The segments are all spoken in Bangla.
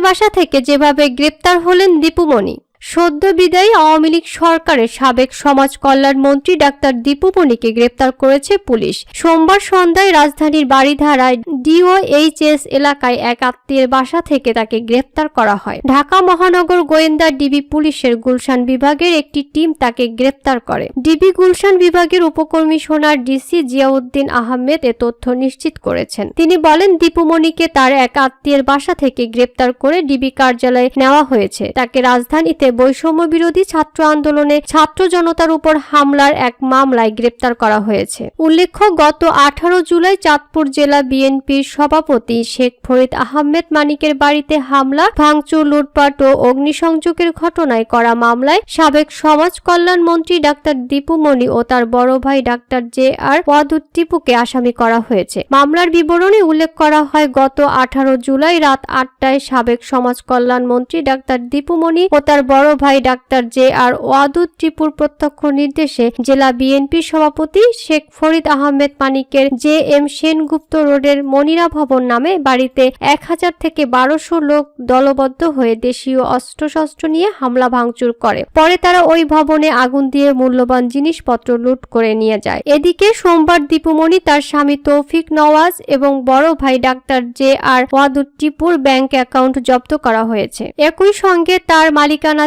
বাসা থেকে যেভাবে গ্রেপ্তার হলেন দীপুমণি। সদ্য বিদায়ী আওয়ামী লীগ সরকারের সাবেক সমাজ কল্যাণ মন্ত্রী ডাক্তার দীপুমণিকে গ্রেপ্তার করেছে পুলিশ। সোমবার সন্ধ্যায় রাজধানীর বাড়িধারায় ডিওএইচএস এলাকায় এক আত্মীয়ের বাসা থেকে তাকে গ্রেপ্তার করা হয়। ঢাকা মহানগর গোয়েন্দা ডিবি পুলিশের গুলশান বিভাগের একটি টিম তাকে গ্রেপ্তার করে। ডিবি গুলশান বিভাগের উপকমিশনার ডিসি জিয়াউদ্দিন আহমেদ এ তথ্য নিশ্চিত করেছেন। তিনি বলেন দীপুমণিকে তার এক আত্মীয়ের বাসা থেকে গ্রেপ্তার করে ডিবি কার্যালয়ে নেওয়া হয়েছে। তাকে রাজধানীতে বৈষম্য বিরোধী ছাত্র আন্দোলনে ছাত্র জনতার উপর হামলার এক মামলায় গ্রেপ্তার করা হয়েছে। উল্লেখ্য, গত আঠারো জুলাই চাঁদপুর জেলা বিএনপির সভাপতি শেখ ফরিদ আহমেদ মানিকের বাড়িতে হামলা, ভাঙচুর, লুটপাট ও অগ্নিসংযোগের ঘটনায় করা মামলায় সাবেক সমাজ কল্যাণ মন্ত্রী ডাক্তার দীপু মনি ও তার বড় ভাই ডাক্তার জে আর ওয়াদুদ টিপুকে আসামি করা হয়েছে। মামলার বিবরণে উল্লেখ করা হয়, গত আঠারো জুলাই রাত আটটায় সাবেক সমাজ কল্যাণ মন্ত্রী ডাক্তার দীপু মনি ও তার বড় ভাই ডাক্তার জে আর ওয়াদুদ টিপুর প্রত্যক্ষ নির্দেশে জেলা বিএনপির সভাপতি শেখ ফরিদ আহমেদ মানিকের জে এম সেনগুপ্ত রোডের মনিরা ভবন নামে বাড়িতে এক হাজার থেকে বারোশো লোক দলবদ্ধ হয়ে দেশীয় অস্ত্রশস্ত্র নিয়ে হামলা ভাঙচুর করে। পরে তারা ওই ভবনে আগুন দিয়ে মূল্যবান জিনিসপত্র লুট করে নিয়ে যায়। এদিকে সোমবার দীপুমণি তার স্বামী তৌফিক নওয়াজ এবং বড় ভাই ডাক্তার জে আর ওয়াদুদ টিপুর ব্যাংক অ্যাকাউন্ট জব্দ করা হয়েছে। একই সঙ্গে তার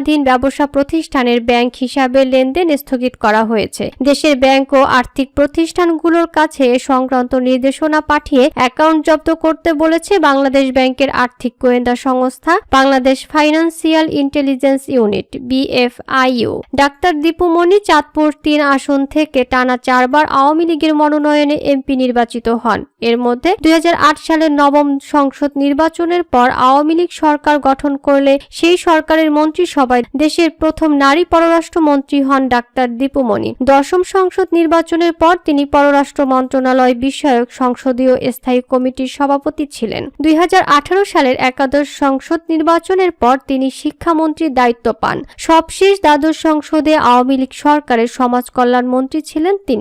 মালিকানাধীন ব্যবসা প্রতিষ্ঠানের ব্যাংক হিসাবে লেনদেন স্থগিত করা হয়েছে। দেশের ব্যাংক ও আর্থিক প্রতিষ্ঠানগুলোর কাছে সংক্রান্ত নির্দেশনা পাঠিয়ে অ্যাকাউন্ট জব্দ করতে বলেছে বাংলাদেশ ব্যাংকের আর্থিক গোয়েন্দা সংস্থা, Bangladesh financial intelligence unit, BFIU. Doctor Dipumoni Chandpur তিন আসন থেকে টানা চারবার আওয়ামী লীগের মনোনয়নে এমপি নির্বাচিত হন। এর মধ্যে দুই হাজার আট সালের নবম সংসদ নির্বাচনের পর আওয়ামী লীগ সরকার গঠন করলে সেই সরকারের মন্ত্রিসভায় দেশের প্রথম নারী পররাষ্ট্রমন্ত্রী হন ডাক্তার দীপুমণি। দশম সংসদ নির্বাচনের পর তিনি পররাষ্ট্র মন্ত্রণালয় বিষয়ক সংসদীয় স্থায়ী কমিটির সভাপতি ছিলেন। দুই হাজার আঠারো সালের একাদশ সংসদ নির্বাচনের পর তিনি শিক্ষামন্ত্রীর দায়িত্ব পান। সবশেষ দ্বাদশ সংসদে আওয়ামী লীগ সরকারের সমাজ কল্যাণ মন্ত্রী ছিলেন তিনি।